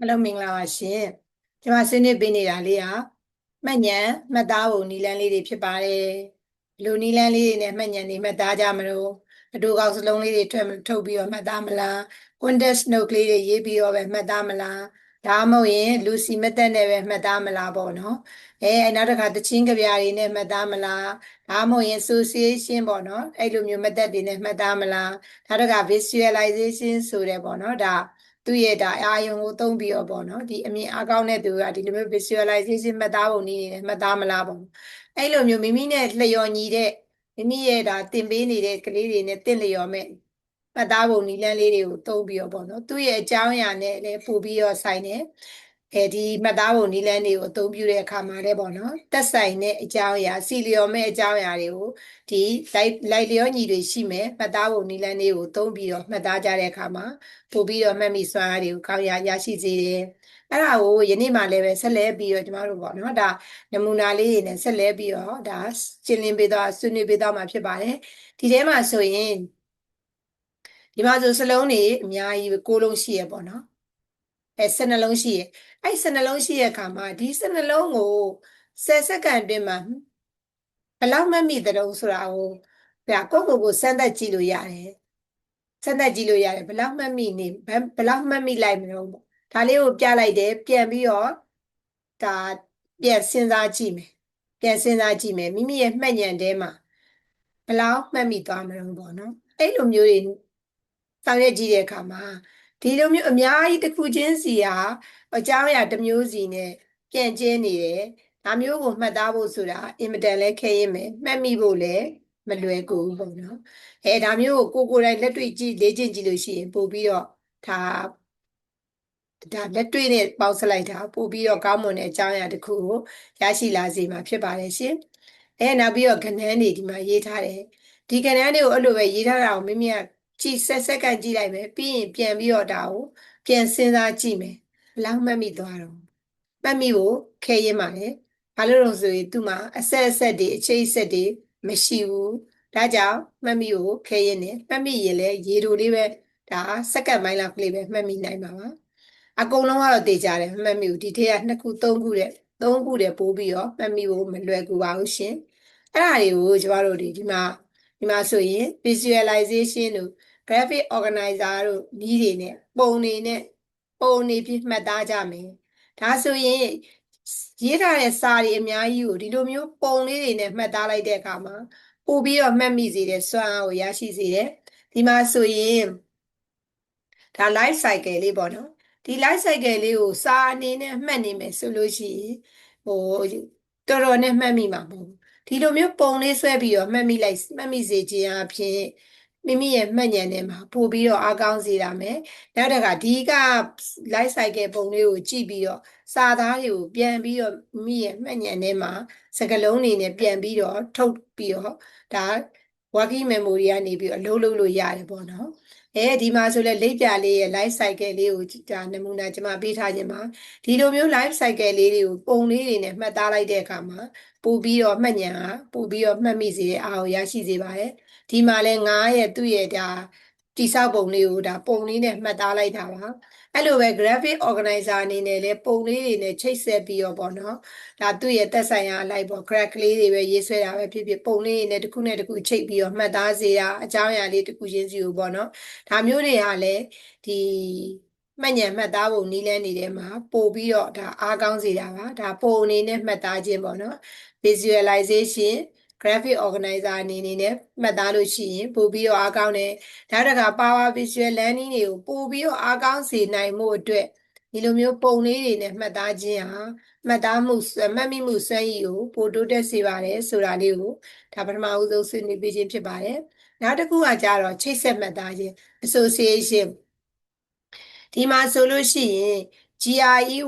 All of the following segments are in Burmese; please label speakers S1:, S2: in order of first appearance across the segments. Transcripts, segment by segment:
S1: အားလုံးမင်္ဂလာပါရှင်ကျွန်မဆွေးနွေးပေးနေတာလေးကမှတ်ဉာဏ်မှတ်သားပုံနည်းလမ်းလေးတွေဖြစ်ပါတယ်ဘယ်လိုနည်းလမ်းလေးတွေနဲ့မှတ်ဉာဏ်တွေမှတ်သားကြမလို့အတူကောက်စလုံးလေးတွေထွက်ထုတ်ပြီးတော့မှတ်သားမလား context note ကလေးတွေရေးပြီးတော့ပဲမှတ်သားမလားဒါမှမဟုတ်ရင် Lucy method နဲ့ပဲမှတ်သားမလားပေါ့နော်အဲအဲနောက်တစ်ခါတချင်းကြပြားတွေနဲ့မှတ်သားမလားဒါမှမဟုတ်ရင် association ပေါ့နော်အဲ့လိုမျိုး method တွေနဲ့မှတ်သားမလားနောက်တစ်ခါ visualization ဆိုတဲ့ပေါ့နော်ဒါ သူ့ရဲ့ဒါအာယုံကိုသုံးပြီးတော့ပေါ့နော်ဒီအမြင်အကောင်းတဲ့သူကဒီလိုမျိုး visualization မှတ်သားပုံနည်းနဲ့မှတ်သားမလားပေါ့အဲ့လိုမျိုးမိမိနဲ့လျော်ညီတဲ့မိမိရဲ့ဒါသင်ပေးနေတဲ့ကလေးတွေနဲ့တင့်လျော်မဲ့မှတ်သားပုံနည်းလမ်းလေးတွေကိုသုံးပြီးတော့ပေါ့နော်သူ့ရဲ့အကြောင်းအရာနဲ့လည်းပို့ပြီးတော့ဆိုင်တယ် အဲဒီမှတ်သားပုံနည်းလမ်းတွေကိုအသုံးပြုတဲ့အခါမှာလည်းပေါ့နော်တက်ဆိုင်တဲ့အကြောင်းအရာစီလျော်မဲ့အကြောင်းအရာတွေကိုဒီလိုက်လိုက်လျောညီတွေရှိမဲ့မှတ်သားပုံနည်းလမ်းတွေကိုသုံးပြီးတော့မှတ်သားကြတဲ့အခါမှာပို့ပြီးတော့မှတ်မိစွမ်းအားတွေကိုကောင်းရရရှိစေတယ်အဲ့ဒါကိုယနေ့မှလည်းပဲဆက်လက်ပြီးတော့ကျမတို့ပေါ့နော်ဒါနမူနာလေးတွေနဲ့ဆက်လက်ပြီးတော့ဒါရှင်းလင်းပေးသွားဆွေးနွေးပေးသွားမှာဖြစ်ပါတယ်ဒီထဲမှာဆိုရင်ဒီမှာဆိုစလုံးတွေအများကြီးကိုလုံးရှိရပေါ့နော် အဲ၁၂လုံးရှိရအဲ့၁၂လုံးရှိရအခါမှာဒီ၁၂လုံးကို10စက္ကန့်အတွင်းမှာဘယ်လောက်မှတ်မိတဲ့တုံးဆိုတာကိုဒါကိုယ့်ကိုယ်ကိုစမ်းသပ်ကြည့်လို့ရတယ်စမ်းသပ်ကြည့်လို့ရတယ်ဘယ်လောက်မှတ်မိနေဘယ်ဘယ်လောက်မှတ်မိလိုက်မလို့ပေါ့ဒါလေးကိုပြလိုက်တယ်ပြန်ပြီးတော့ဒါပြန်စဉ်းစားကြည့်မယ်ပြန်စဉ်းစားကြည့်မယ်မိမိရဲ့မှတ်ဉာဏ်ထဲမှာဘယ်လောက်မှတ်မိသွားမလို့ပေါ့နော်အဲ့လိုမျိုးတွေဆောင်ရွက်ကြည့်တဲ့အခါမှာ ဒီလိုမျိုးအများကြီးတစ်ခုချင်းစီဟာအကြောင်းအရာတစ်မျိုးစီနဲ့ပြန့်ကျဲနေတယ်ဒါမျိုးကိုမှတ်သားဖို့ဆိုတာအင်မတန်လဲခဲရင်မယ်မှတ်မိဖို့လည်းမလွယ်ကူဘူးပေါ့နော်အဲဒါမျိုးကိုကိုကိုယ်တိုင်လက်တွေ့ကြည့်လေ့ကျင့်ကြည့်လို့ရှိရင်ပို့ပြီးတော့ဒါဒါလက်တွေ့နဲ့ပေါင်းစလိုက်တာပို့ပြီးတော့ကောင်းမွန်တဲ့အကြောင်းအရာတစ်ခုကိုရရှိလာစေမှာဖြစ်ပါတယ်ရှင်အဲနောက်ပြီးတော့ကဏ္ဍတွေဒီမှာရေးထားတယ်ဒီကဏ္ဍတွေကိုအဲ့လိုပဲရေးထားတာကိုမိမိက ကြည့်ဆက်ဆက်ကကြည့်လိုက်မယ်ပြီးရင်ပြန်ပြီးတော့ဒါကိုပြန်စဉ်းစားကြည့်မယ်ဘယ်လောက်မှတ်မိသွားတော့မှတ်မိဖို့ခဲရင်ပါလေဘာလို့လဲဆိုရင်သူ့မှာအဆက်အဆက်တွေအချိတ်အဆက်တွေမရှိဘူးဒါကြောင့်မှတ်မိကိုခဲရင်နေမှတ်မိရင်လည်းရေတိုလေးပဲဒါစက္ကန့်ပိုင်းလောက်ကလေးပဲမှတ်မိနိုင်ပါပါအကုန်လုံးကတော့တေချာတယ်မှတ်မိဘူးဒီထက်ကနှစ်ခုသုံးခုတဲ့သုံးခုတဲ့ပိုးပြီးတော့မှတ်မိဖို့မလွယ်ကူပါဘူးရှင်အဲ့ဒါတွေကိုကျမတို့ဒီဒီမှာဒီမှာဆိုရင် visualization တို့ graphic organizer တို့နည်းတွေနဲ့ပုံတွေနဲ့ပုံတွေပြမှတ်သားကြမယ်ဒါဆိုရင်ရေးထားတဲ့စာတွေအများကြီးကိုဒီလိုမျိုးပုံလေးတွေနဲ့မှတ်သားလိုက်တဲ့အခါမှာပို့ပြီးတော့မှတ်မိစေတဲ့စွမ်းအားကိုရရှိစေတယ်ဒီမှာဆိုရင်ဒါ life cycle လေးပေါ့နော်ဒီ life cycle လေးကိုစာအနေနဲ့မှတ်နေမယ်ဆိုလို့ရှိရင်ဟိုတော်တော်နဲ့မှတ်မိမှာမဟုတ်ဘူးဒီလိုမျိုးပုံလေးဆွဲပြီးတော့မှတ်မိလိုက်မှတ်မိစေခြင်းအပြင် မိမိရဲ့မှတ်ဉာဏ်ထဲမှာပို့ပြီးတော့အားကောင်းစေတာမယ်နောက်တစ်ခါဒီက life cycle ပုံလေးကိုကြည့်ပြီးတော့စာသားတွေကိုပြန်ပြီးတော့မိမိရဲ့မှတ်ဉာဏ်ထဲမှာစကားလုံးတွေနဲ့ပြန်ပြီးတော့ထုတ်ပြီးတော့ဒါ working memory ကနေပြီးတော့အလုပ်လုပ်လို့ရတယ်ပေါ့နော်အဲဒီမှာဆိုလဲလိပ်ပြလေးရဲ့ life cycle လေးကိုဒါနမူနာကျွန်မပေးထားခြင်းပါဒီလိုမျိုး life cycle လေးတွေကိုပုံလေးတွေနဲ့မှတ်သားလိုက်တဲ့အခါမှာပို့ပြီးတော့မှတ်ဉာဏ်ဟာပို့ပြီးတော့မှတ်မိစေတဲ့အားကိုရရှိစေပါတယ် ဒီမှာလဲငါးရဲ့သူ့ရဲ့ဒါတိဆောက်ပုံလေးကိုဒါပုံလေးနဲ့မှတ်သားလိုက်တာပါအဲ့လိုပဲ graphic organizer အနေနဲ့လဲပုံလေးတွေနဲ့ချိတ်ဆက်ပြီးတော့ပေါ့နော်ဒါသူ့ရဲ့သက်ဆိုင်ရာအလိုက်ပေါ့ graph လေးတွေပဲရေးဆွဲတာပဲဖြစ်ဖြစ်ပုံလေးတွေနဲ့တစ်ခုနဲ့တစ်ခုချိတ်ပြီးတော့မှတ်သားစေတာအကြောင်းအရာလေးတစ်ခုချင်းစီကိုပေါ့နော်ဒါမျိုးတွေကလည်းဒီမှတ်ဉာဏ်မှတ်သားပုံနည်းလမ်းတွေထဲမှာပို့ပြီးတော့ဒါအားကောင်းစေတာပါဒါပုံအနေနဲ့မှတ်သားခြင်းပေါ့နော် visualization graphic organizer အနေနဲ့မှတ်သားလို့ရှိရင်ပို့ပြီးတော့အားကောင်းတယ်နောက်တစ်ခါ power visual learning တွေကိုပို့ပြီးတော့အားကောင်းစေနိုင်မှုအတွက်ဒီလိုမျိုးပုံလေးတွေနဲ့မှတ်သားခြင်းဟာမှတ်သားမှုမှတ်မိမှုစွမ်းရည်ကိုပိုတိုးတက်စေပါတယ်ဆိုတာလေးကိုဒါပထမဦးဆုံးဆွေးနွေးပေးခြင်းဖြစ်ပါတယ်နောက်တစ်ခုကကြတော့ချိတ်ဆက်မှတ်သားခြင်း association ဒီမှာဆိုလို့ရှိရင် GREY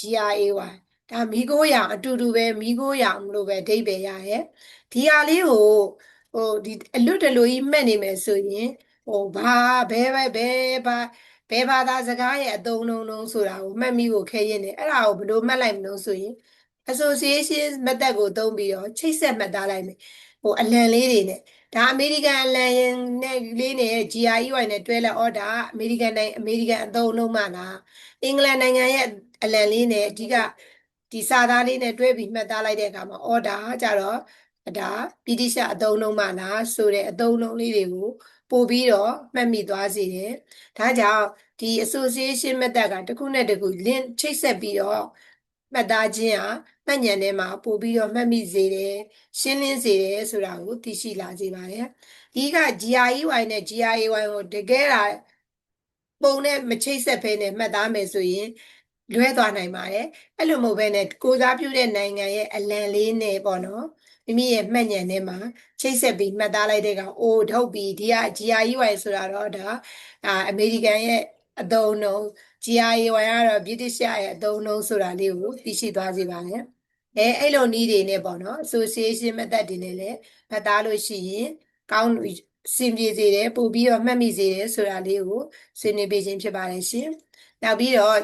S1: GRAY ဒါမိโกရောင်အတူတူပဲမိโกရောင်လို့ပဲအဓိပ္ပာယ်ရရဲ့ဒီဟာလေးကိုဟိုဒီအလွတ်တလူကြီးမှတ်နေမယ်ဆိုရင်ဟိုဘာဘဲဘဲဘဲဘာဘဲဘာသာစကားရဲ့အသုံးလုံးလုံးဆိုတာကိုမှတ်မိဖို့ခဲရင်တယ်အဲ့ဒါကိုဘယ်လိုမှတ်လိုက်မလို့ဆိုရင် association method ကိုသုံးပြီးတော့ချိတ်ဆက်မှတ်သားလိုက်မယ်ဟိုအလံလေးတွေနဲ့ ဒါအမေရိကန်အလံနဲ့လေးနဲ့ GREY နဲ့တွဲလိုက်ဩဒါအမေရိကန်နိုင်အမေရိကန်အသုံးအနှုန်းမှလားအင်္ဂလန်နိုင်ငံရဲ့အလံလေးနဲ့အဓိက ဒီစာသားလေးနဲ့တွဲပြီးမှတ်သားလိုက်တဲ့အခါမှာဩဒါကြတော့ဒါပိဋိရှအသုံးအနှုန်းမှလားဆိုတဲ့အသုံးအနှုန်းလေးတွေကိုပို့ပြီးတော့မှတ်မိသွားစေတယ်ဒါကြောင့်ဒီ association method ကတစ်ခုနဲ့တစ်ခု link ချိတ်ဆက်ပြီးတော့မှတ်သားခြင်းဟာမှတ်ဉာဏ်ထဲမှာပို့ပြီးတော့မှတ်မိစေတယ်ရှင်းလင်းစေတယ်ဆိုတာကိုသိရှိလာစေပါတယ်ဒီက GREY နဲ့ GRAY ကိုတကယ်တာပုံနဲ့မချိတ်ဆက်ဖဲနဲ့မှတ်သားမယ်ဆိုရင် လွဲသွားနိုင်ပါတယ်အဲ့လိုမဟုတ်ဘဲနဲ့ကိုစားပြုတဲ့နိုင်ငံရဲ့အလံလေးနဲ့ပေါ့နော်မိမိရဲ့မှတ်ဉာဏ်ထဲမှာချိတ်ဆက်ပြီးမှတ်သားလိုက်တဲ့ကောင်အိုးထုတ်ပြီးဒီက GREY ဆိုတာတော့ဒါအာအမေရိကန်ရဲ့အသုံးအနှုန်း GRAY ကတော့ British ရဲ့အသုံးအနှုန်းဆိုတာလေးကိုသိရှိသွားစေပါမယ်အဲအဲ့လိုနည်းတွေနဲ့ပေါ့နော် association method တွေနဲ့လည်းမှတ်သားလို့ရှိရင်ကောင်းစင်ပြေစေတယ်ပို့ပြီးတော့မှတ်မိစေတယ်ဆိုတာလေးကိုဆွေးနွေးပေးခြင်းဖြစ်ပါတယ်ရှင်နောက်ပြီးတော့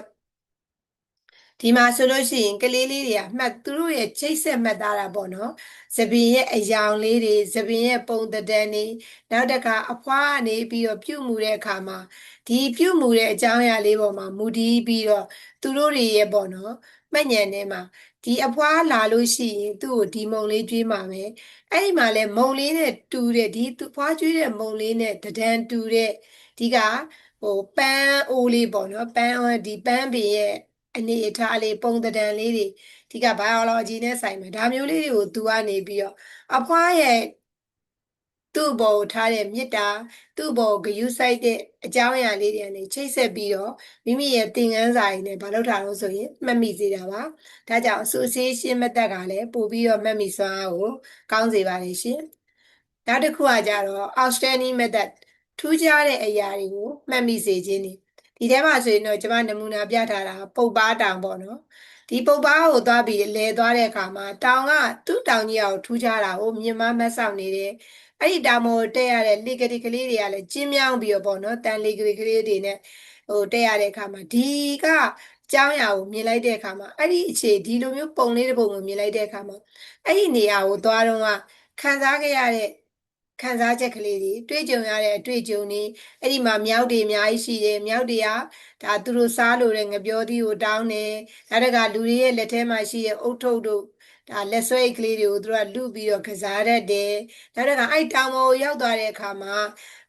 S1: ဒီမှာဆိုလို့ရှိရင်ကလေးလေးတွေကမှတ်သူတို့ရဲ့ချိတ်ဆက်မှတ်သားတာပေါ့နော်သပင်ရဲ့အယောင်လေးတွေသပင်ရဲ့ပုံသဏ္ဍာန်တွေနောက်တစ်ခါအဖွားကနေပြီးတော့ပြုတ်မှုတဲ့အခါမှာဒီပြုတ်မှုတဲ့အကြောင်းအရာလေးပေါ်မှာမူတည်ပြီးတော့သူတို့တွေရဲ့ပေါ့နော်မှတ်ဉာဏ်ထဲမှာဒီအဖွားလာလို့ရှိရင်သူ့ကိုဒီမုံလေးကျွေးမှာပဲအဲ့ဒီမှာလဲမုံလေးနဲ့တူတဲ့ဒီသူဖွားကျွေးတဲ့မုံလေးနဲ့တဒံတူတဲ့ဒီကဟိုပန်းအိုးလေးပေါ့နော်ပန်းဒီပန်းပင်ရဲ့ အနေအထားလေးပုံသဏ္ဍာန်လေးတွေဒီက biology နဲ့ဆိုင်မယ်ဒါမျိုးလေးတွေကိုသူကနေပြီးတော့အဖွားရဲ့သူ့ဘောထားတဲ့မေတ္တာသူ့ဘောဂယုစိုက်တဲ့အကြောင်းအရာလေးတွေနဲ့ချိတ်ဆက်ပြီးတော့မိမိရဲ့သင်ခန်းစာရင်းနဲ့မလုပ်တာလို့ဆိုရင်မှတ်မိစေတာပါဒါကြောင့် association method ကလည်းပို့ပြီးတော့မှတ်မိစွမ်းအားကိုကောင်းစေပါတယ်ရှင်နောက်တစ်ခုကကြတော့ outstanding method ထူးခြားတဲ့အရာတွေကိုမှတ်မိစေခြင်းနေ ဒီထဲမှာဆိုရင်တော့ကျွန်မနမူနာပြထားတာပုပ်ပါတောင်ပေါ့နော်ဒီပုပ်ပါကိုသွားပြီးလဲသွားတဲ့အခါမှာတောင်ကသူ့တောင်ကြီးအောင်ထူးခြားတာကိုမြင်မမတ်ဆောင်နေတယ်အဲ့ဒီတောင်ပေါ်တက်ရတဲ့လေကတိကလေးတွေကလည်းကျင်းမြောင်းပြီးတော့ပေါ့နော်တန်လေကတိကလေးတွေနဲ့ဟိုတက်ရတဲ့အခါမှာဒီကကျောင်းရာကိုမြင်လိုက်တဲ့အခါမှာအဲ့ဒီအခြေဒီလိုမျိုးပုံလေးတစ်ပုံကိုမြင်လိုက်တဲ့အခါမှာအဲ့ဒီနေရာကိုသွားတော့ကခံစားခဲ့ရတဲ့ ခံစားချက်ကလေးတွေတွေ့ကြုံရတဲ့အတွေ့အကြုံတွေအဲ့ဒီမှာမြောက်တွေအများကြီးရှိတယ်မြောက်တွေကဒါသူတို့စားလို့တဲ့ငပြောသီးကိုတောင်းတယ်နောက်တကလူတွေရဲ့လက်ထဲမှာရှိတဲ့အုတ်ထုပ်တို့ဒါလက်ဆွဲကလေးတွေကိုသူတို့ကလူပြီးတော့ကစားတတ်တယ်နောက်တကအဲ့တောင်ပေါ်ကိုရောက်သွားတဲ့အခါမှာ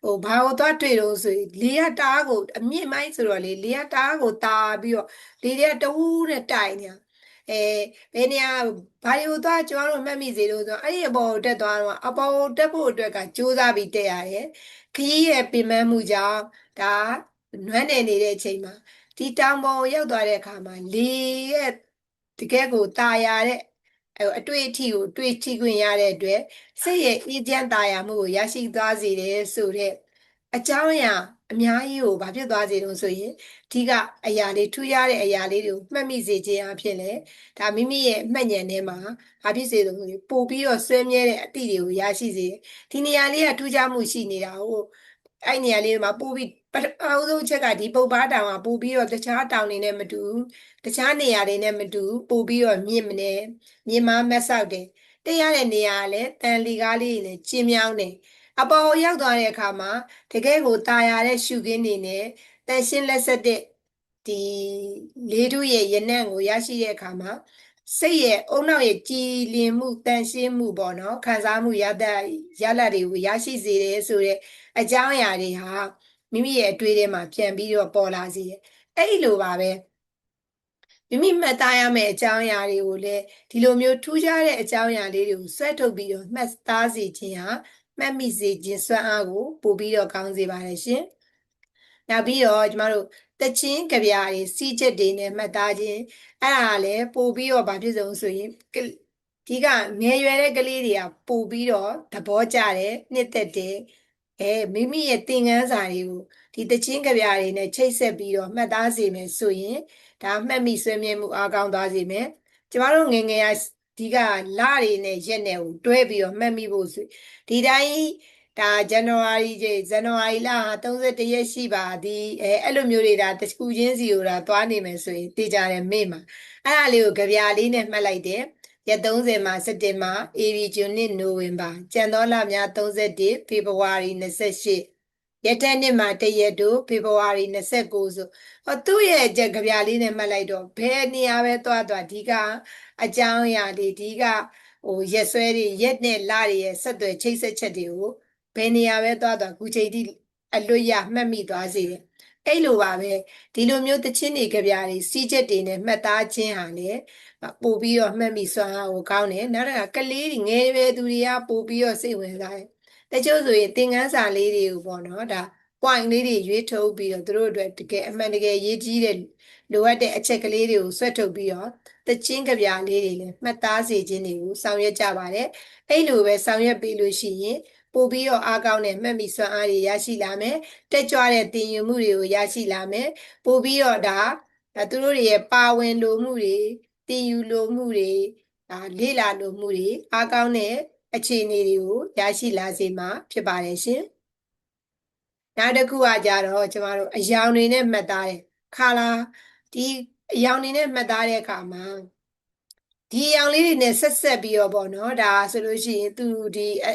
S1: ဟိုဘာကိုသွားတွေ့တော့ဆိုရင်လေကတားကိုအမြင့်မိုင်းဆိုတော့လေလေကတားကိုတားပြီးတော့လေတွေကတဝူးနဲ့တိုင်နေတာ အဲဘယ်နေရာဘာတွေကိုသွားကျွန်တော်တို့မှတ်မိစေလို့ဆိုတော့အဲ့ဒီအပေါ်ကိုတက်သွားတော့အပေါ်ကိုတက်ဖို့အတွက်ကစူးစမ်းပြီးတက်ရတယ်ခရီးရဲ့ပင်ပန်းမှုကြောင့်ဒါနွမ်းနယ်နေတဲ့အချိန်မှာဒီတောင်ပေါ်ကိုရောက်သွားတဲ့အခါမှာလေရဲ့တကယ်ကိုตาရတဲ့အတွေ့အထိကိုတွေ့ထိခွင့်ရတဲ့အတွက်စိတ်ရဲ့အေးချမ်းသာယာမှုကိုရရှိသွားစေတယ်ဆိုတဲ့အကြောင်းအရာ အများကြီးကိုဘာဖြစ်သွားစေတုံးဆိုရင်အဓိကအရာလေးထူးခြားတဲ့အရာလေးတွေကိုမှတ်မိစေခြင်းအဖြစ်လေဒါမိမိရဲ့အမှတ်ဉာဏ်ထဲမှာဘာဖြစ်စေတုံးဆိုရင်ပို့ပြီးတော့ဆွဲမြဲတဲ့အသည့်တွေကိုရရှိစေတယ်ဒီနေရာလေးကထူးခြားမှုရှိနေတာကိုအဲ့နေရာလေးမှာပို့ပြီးပထမဆုံးချက်ကဒီပုပ်ပါတောင်ကပို့ပြီးတော့တခြားတောင်တွေနဲ့မတူတခြားနေရာတွေနဲ့မတူပို့ပြီးတော့မြင့်မနေမြင့်မမက်ဆောက်တယ်တက်ရတဲ့နေရာကလည်းတန်လီကားလေးနဲ့ကျင်းမြောင်းတယ် အပေါ်ရောက်သွားတဲ့အခါမှာတကယ်ကိုตายရတဲ့ရှုခင်းနေနဲ့တန်ရှင်းလက်ဆက်တဲ့ဒီလေးတို့ရဲ့ရနံ့ကိုရရှိတဲ့အခါမှာစိတ်ရဲ့အုံနောက်ရဲ့ကြည်လင်မှုတန်ရှင်းမှုပေါ့နော်ခံစားမှုရတဲ့ရလဒ်တွေကိုရရှိစေတယ်ဆိုတဲ့အကြောင်းအရာတွေဟာမိမိရဲ့အတွေ့အထဲမှာပြန်ပြီးတော့ပေါ်လာစေတယ်အဲ့ဒီလိုပါပဲမိမိမှတ်သားရမယ့်အကြောင်းအရာတွေကိုလည်းဒီလိုမျိုးထူးခြားတဲ့အကြောင်းအရာလေးတွေကိုဆွဲထုတ်ပြီးတော့မှတ်သားစေခြင်းဟာ မှတ်မိစေခြင်းစွမ်းအားကိုပို့ပြီးတော့ကောင်းစေပါတယ်ရှင်။နောက်ပြီးတော့ကျမတို့တချင်းကြပြားတွေစီးချက်တွေနဲ့မှတ်သားခြင်းအဲ့ဒါလည်းပို့ပြီးတော့ဗာဖြစ်ဆုံးဆိုရင်ဒီကငယ်ရွယ်တဲ့ကလေးတွေကပို့ပြီးတော့သဘောကျတယ်နှစ်သက်တယ်အဲမိမိရဲ့သင်ခန်းစာတွေကိုဒီတချင်းကြပြားတွေနဲ့ချိတ်ဆက်ပြီးတော့မှတ်သားစေမယ်ဆိုရင်ဒါမှတ်မိဆွေးမြဲမှုအားကောင်းသွားစေမယ်ကျမတို့ငယ်ငယ်က ဒီကလတွေနဲ့ရက်နဲ့ကိုတွဲပြီးတော့မှတ်မိဖို့ဆိုဒီတိုင်းဒါဇန်နဝါရီကျဇန်နဝါရီလဟာ31ရက်ရှိပါသည်အဲအဲ့လိုမျိုးတွေဒါတခုချင်းစီကိုဒါသွားနေမယ်ဆိုရင်တေးကြတယ်မေ့မှာအဲ့ဒါလေးကိုကြပြာလေးနဲ့မှတ်လိုက်တယ်ရက်30မှာစက်တင်ဘာဧပြီဇွန်နှစ်နိုဝင်ဘာကျန်သောလများ31ဖေဖော်ဝါရီ28 ရက်တဲ့နှစ်မှာတရက်တို့ဖေဖော်ဝါရီ29ဆိုဟောသူ့ရဲ့ကြက်ကြပြလေးနဲ့မှတ်လိုက်တော့ဘယ်နေရာပဲသွားသွားဒီကအကြောင်းအရာလေးဒီကဟိုရက်ဆွဲတွေရက်နဲ့လတွေရဲ့ဆက်သွယ်ချိတ်ဆက်ချက်တွေကိုဘယ်နေရာပဲသွားသွားခုချိန်ထိအလွတ်ရမှတ်မိသွားစေတယ်အဲ့လိုပါပဲဒီလိုမျိုးတချင်းတွေကြပြတွေစီးချက်တွေနဲ့မှတ်သားခြင်းဟာလေပို့ပြီးတော့မှတ်မိစွမ်းအားကိုကောင်းတယ်နောက်တစ်ခါကလေးတွေငယ်ရွယ်သူတွေကပို့ပြီးတော့စိတ်ဝင်စားတယ် တချို့ဆိုရင်သင်ခန်းစာလေးတွေကိုပေါ့နော်ဒါ point လေးတွေရွေးထုတ်ပြီးတော့သူတို့အတွက်တကယ်အမှန်တကယ်ရေးကြီးတဲ့လိုအပ်တဲ့အချက်ကလေးတွေကိုဆွဲထုတ်ပြီးတော့တချင်းကြပြလေးတွေလည်းမှတ်သားစေခြင်းတွေကိုဆောင်ရွက်ကြပါတယ်အဲ့လိုပဲဆောင်ရွက်ပြီးလို့ရှိရင်ပို့ပြီးတော့အားကောင်းတဲ့မှတ်မိစွမ်းအားတွေရရှိလာမယ်တက်ကြွတဲ့သင်ယူမှုတွေကိုရရှိလာမယ်ပို့ပြီးတော့ဒါဒါသူတို့တွေရဲ့ပါဝင်လိုမှုတွေသင်ယူလိုမှုတွေဒါလေ့လာလိုမှုတွေအားကောင်းတဲ့ အခြေအနေတွေကိုရရှိလာစေမှာဖြစ်ပါတယ်ရှင်နောက်တစ်ခုကကြတော့ကျမတို့အယောင်တွေနဲ့မှတ်သားတယ်ခါလာဒီအယောင်တွေနဲ့မှတ်သားတဲ့အခါမှာဒီအယောင်လေးတွေနဲ့ဆက်ဆက်ပြီးတော့ပေါ့နော်ဒါဆိုလို့ရှိရင်သူဒီအ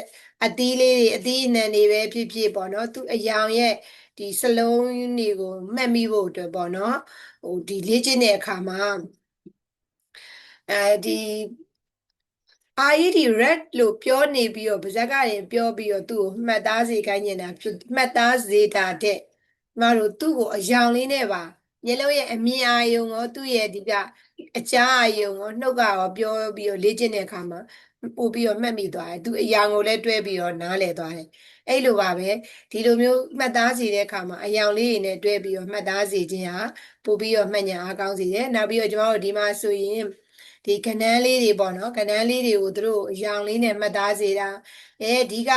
S1: အသီးလေးတွေအသီးအနှံတွေပဲဖြစ်ဖြစ်ပေါ့နော်သူအယောင်ရဲ့ဒီစလုံးတွေကိုမှတ်မိဖို့အတွက်ပေါ့နော်ဟိုဒီလေ့ကျင့်တဲ့အခါမှာအဲဒီ အာရီဒီ red လို့ပြောနေပြီးတော့ဗဇက်ကရင်ပြောပြီးတော့သူ့ကိုမှတ်သားစေခိုင်းနေတာဖြစ်မှတ်သားစေတာတဲ့ကျမတို့သူ့ကိုအယောင်လေးနဲ့ပါမျက်လုံးရဲ့အမြင်အာရုံရောသူ့ရဲ့ဒီကအကြားအာရုံရောနှုတ်ကရောပြောပြီးတော့လေ့ကျင့်တဲ့အခါမှာပို့ပြီးတော့မှတ်မိသွားတယ်သူအယောင်ကိုလည်းတွဲပြီးတော့နားလည်သွားတယ်အဲ့လိုပါပဲဒီလိုမျိုးမှတ်သားစေတဲ့အခါမှာအယောင်လေးတွေနဲ့တွဲပြီးတော့မှတ်သားစေခြင်းဟာပို့ပြီးတော့မှတ်ညာအားကောင်းစေတယ်နောက်ပြီးတော့ကျမတို့ဒီမှာဆိုရင် ဒီကနန်းလေးတွေပေါ့နော်ကနန်းလေးတွေကိုသူတို့အယောင်လေးနဲ့မှတ်သားစေတာအဲဒီက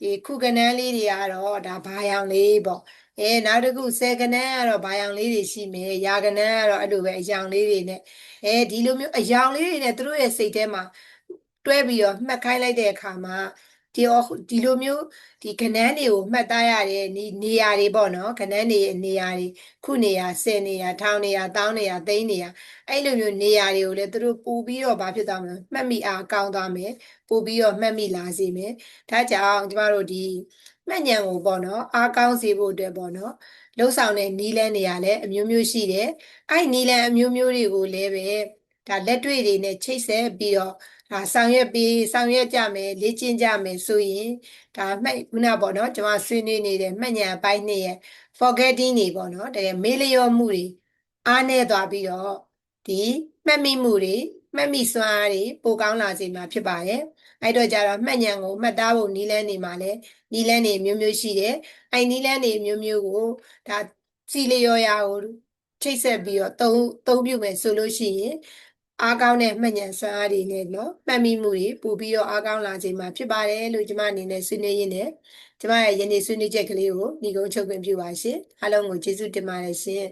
S1: ဒီခုကနန်းလေးတွေကတော့ဒါဘာယောင်လေးပေါ့အဲနောက်တစ်ခုဆယ်ကနန်းကတော့ဘာယောင်လေးတွေရှိမယ်ရာကနန်းကတော့အဲ့လိုပဲအယောင်လေးတွေနဲ့အဲဒီလိုမျိုးအယောင်လေးတွေနဲ့သူတို့ရဲ့စိတ်ထဲမှာတွဲပြီးတော့မှတ်ခိုင်းလိုက်တဲ့အခါမှာ ဒီဒီလိုမျိုးဒီကနန်းတွေကိုမှတ်သားရတဲ့နေနေရာတွေပေါ့နော်ကနန်းတွေနေရာတွေခုနေရာဆယ်နေရာထောင်နေရာတောင်းနေရာသိန်းနေရာအဲ့လိုမျိုးနေရာတွေကိုလည်းသူတို့ပို့ပြီးတော့ဘာဖြစ်သွားမလဲမှတ်မိအားကောင်းသွားမယ်ပို့ပြီးတော့မှတ်မိလာစေမယ်ဒါကြောင့်ကျမတို့ဒီမှတ်ဉဏ်ကိုပေါ့နော်အားကောင်းစေဖို့အတွက်ပေါ့နော်လှုပ်ဆောင်တဲ့နီးလန်းနေရာလည်းအမျိုးမျိုးရှိတယ်အဲ့နီးလန်းအမျိုးမျိုးတွေကိုလည်းပဲဒါလက်တွေ့တွေနဲ့ချိတ်ဆက်ပြီးတော့ ဒါဆောင်ရွက်ပြီးဆောင်ရွက်ကြမယ်လေ့ကျင့်ကြမယ်ဆိုရင်ဒါမှတ်ခုနပေါ့နော်ကျွန်မဆွေးနွေးနေတဲ့မှတ်ဉာဏ်အပိုင်းနှစ်ရဲ့ forgetting တွေပေါ့နော်တကယ်မေးလျော့မှုတွေအားနည်းသွားပြီးတော့ဒီမှတ်မိမှုတွေမှတ်မိစွမ်းအားတွေပိုကောင်းလာစေမှာဖြစ်ပါတယ်အဲ့တော့ကြတော့မှတ်ဉာဏ်ကိုမှတ်သားဖို့နီးလန်းနေမှာလဲနီးလန်းနေမျိုးမျိုးရှိတယ်အဲ့နီးလန်းနေမျိုးမျိုးကိုဒါစီလျော်ရာကိုချိတ်ဆက်ပြီးတော့သုံးသုံးပြုမယ်ဆိုလို့ရှိရင် အားကောင်းတဲ့မှတ်ဉာဏ်စွမ်းအားတွေနဲ့နော်မှတ်မိမှုတွေပို့ပြီးတော့အားကောင်းလာခြင်းမှာဖြစ်ပါတယ်လို့ကျွန်မအနေနဲ့ဆွေးနွေးရင်းနဲ့ကျွန်မရဲ့ယနေ့ဆွေးနွေးချက်ကလေးကိုညီကုန်းချုပ်ခွင့်ပြုပါရှင်အားလုံးကိုကျေးဇူးတင်ပါတယ်ရှင်